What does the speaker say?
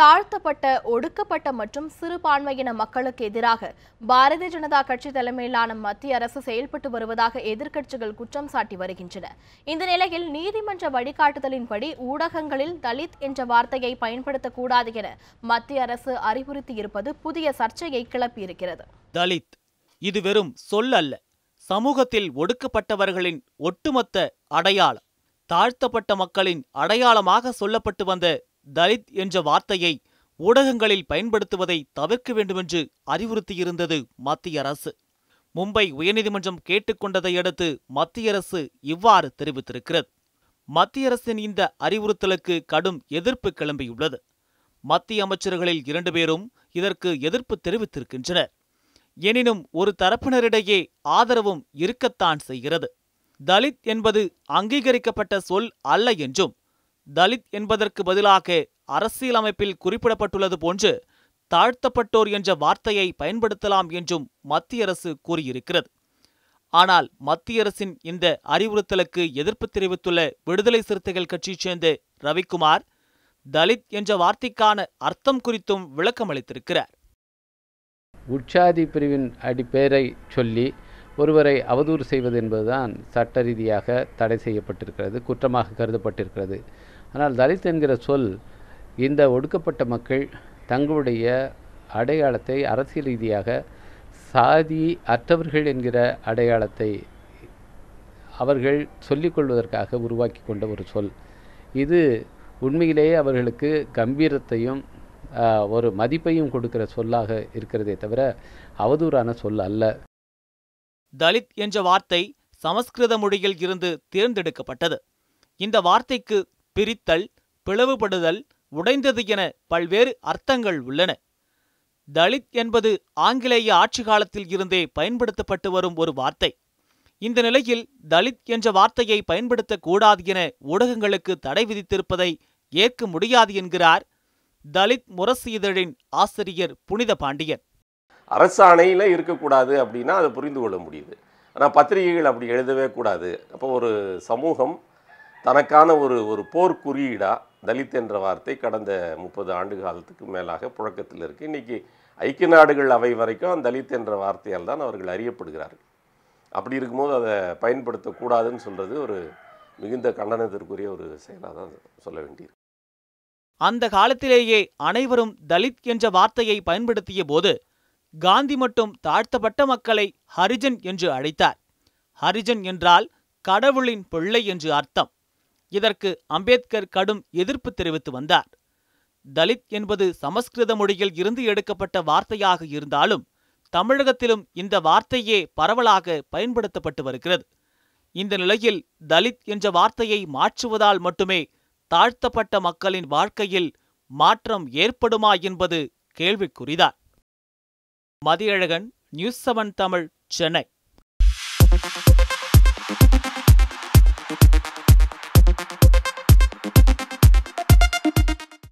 தாழ்த்தப்பட்ட ஒடுக்கப்பட்ட மற்றும் சிறுபான்மையின மக்களுக்கு எதிராக பாரதிய ஜனதா கட்சி தலைமையிலான மத்திய அரசு செயல்பட்டு வருவதாக எதிர்க்கட்சிகள் குற்றம் சாட்டி வருகின்றன. இந்த நிலையில் நீதிமன்ற வழிகாட்டுதலின்படி ஊடகங்களில் தலித் என்ற வார்த்தையை பயன்படுத்தக்கூடாது என மத்திய அரசு அறிவுறுத்தியிருப்பது புதிய சர்ச்சையை கிளப்பியிருக்கிறது. தலித் இது வெறும் சொல் அல்ல. சமூகத்தில் ஒடுக்கப்பட்டவர்களின் ஒட்டுமொத்த அடையாளம். தாழ்த்தப்பட்ட மக்களின் அடையாளமாக சொல்லப்பட்டு வந்த தலித் என்ற வார்த்தையை ஊடகங்களில் பயன்படுத்துவதை தவிர்க்க வேண்டுமென்று அறிவுறுத்தியிருந்தது மத்திய அரசு. மும்பை உயர்நீதிமன்றம் கேட்டுக்கொண்டதை அடுத்து மத்திய அரசு இவ்வாறு தெரிவித்திருக்கிறது. மத்திய அரசின் இந்த அறிவுறுத்தலுக்கு கடும் எதிர்ப்பு கிளம்பியுள்ளது. மத்திய அமைச்சர்களில் இரண்டு பேரும் இதற்கு எதிர்ப்பு தெரிவித்திருக்கின்றனர். எனினும் ஒரு தரப்பினரிடையே ஆதரவும் இருக்கத்தான் செய்கிறது. தலித் என்பது அங்கீகரிக்கப்பட்ட சொல் அல்ல என்றும் தலித் என்பதற்கு பதிலாக அரசியலமைப்பில் குறிப்பிடப்பட்டுள்ளது போன்று தாழ்த்தப்பட்டோர் என்ற வார்த்தையை பயன்படுத்தலாம் என்றும் மத்திய அரசு கூறியிருக்கிறது. ஆனால் மத்திய அரசின் இந்த அறிவுறுத்தலுக்கு எதிர்ப்பு தெரிவித்துள்ள விடுதலை சிறுத்தைகள் கட்சியைச் சேர்ந்த ரவிக்குமார் தலித் என்ற வார்த்தைக்கான அர்த்தம் குறித்தும் விளக்கமளித்திருக்கிறார் உட்சாதி பிரிவின் அடிப்பேரை சொல்லி ஒருவரை அவதூறு செய்வது என்பதுதான் சட்ட ரீதியாக தடை செய்யப்பட்டிருக்கிறது குற்றமாக கருதப்பட்டிருக்கிறது. ஆனால் தலித் என்கிற சொல் இந்த ஒடுக்கப்பட்ட மக்கள் தங்களுடைய அடையாளத்தை அரசியல் ரீதியாக சாதி அற்றவர்கள் என்கிற அடையாளத்தை அவர்கள் சொல்லிக்கொள்வதற்காக உருவாக்கி கொண்ட ஒரு சொல். இது உண்மையிலேயே அவர்களுக்கு கம்பீரத்தையும் ஒரு மதிப்பையும் கொடுக்கிற சொல்லாக இருக்கிறதே தவிர அவதூறான சொல் அல்ல. தலித் என்ற வார்த்தை சமஸ்கிருத மொழியில் இருந்து தேர்ந்தெடுக்கப்பட்டது. இந்த வார்த்தைக்கு பிரித்தல் பிளவுபடுதல் உடைந்தது என பல்வேறு அர்த்தங்கள் உள்ளன. தலித் என்பது ஆங்கிலேய ஆட்சி காலத்தில் இருந்தே பயன்படுத்தப்பட்டு வரும் ஒரு வார்த்தை. இந்த நிலையில் தலித் என்ற வார்த்தையை பயன்படுத்தக்கூடாது என ஊடகங்களுக்கு தடை விதித்திருப்பதை ஏற்க முடியாது என்கிறார் தலித் முரசு இதழின் ஆசிரியர் புனித பாண்டியன். அரசாணையில் இருக்கக்கூடாது அப்படின்னா அதை புரிந்து கொள்ள முடியுது. ஆனால் பத்திரிகைகள் அப்படி எழுதவே கூடாது. அப்போ ஒரு சமூகம் தனக்கான ஒரு ஒரு போர் குறியீடாக தலித் என்ற வார்த்தை கடந்த முப்பது ஆண்டு காலத்துக்கு மேலாக புழக்கத்தில் இருக்குது இன்றைக்கி ஐக்கிய நாடுகள் அவை வரைக்கும் தலித் என்ற வார்த்தையால் தான் அவர்கள் அறியப்படுகிறார்கள். அப்படி இருக்கும்போது அதை பயன்படுத்தக்கூடாதுன்னு சொல்கிறது ஒரு மிகுந்த கண்டனத்திற்குரிய ஒரு செயலாக தான் சொல்ல வேண்டியிருக்கு. அந்த காலத்திலேயே அனைவரும் தலித் என்ற வார்த்தையை பயன்படுத்திய போது காந்தி மட்டும் தாழ்த்தப்பட்ட மக்களை ஹரிஜன் என்று அழைத்தார். ஹரிஜன் என்றால் கடவுளின் பிள்ளை என்று அர்த்தம். இதற்கு அம்பேத்கர் கடும் எதிர்ப்பு தெரிவித்து வந்தார். தலித் என்பது சமஸ்கிருத மொழியில் இருந்து எடுக்கப்பட்ட வார்த்தையாக இருந்தாலும் தமிழகத்திலும் இந்த வார்த்தையே பரவலாக பயன்படுத்தப்பட்டு வருகிறது. இந்த நிலையில் தலித் என்ற வார்த்தையை மாற்றுவதால் மட்டுமே தாழ்த்தப்பட்ட மக்களின் வாழ்க்கையில் மாற்றம் ஏற்படுமா என்பது கேள்விக்குறிதான். Mathiyazhagan news seven Tamil Chennai.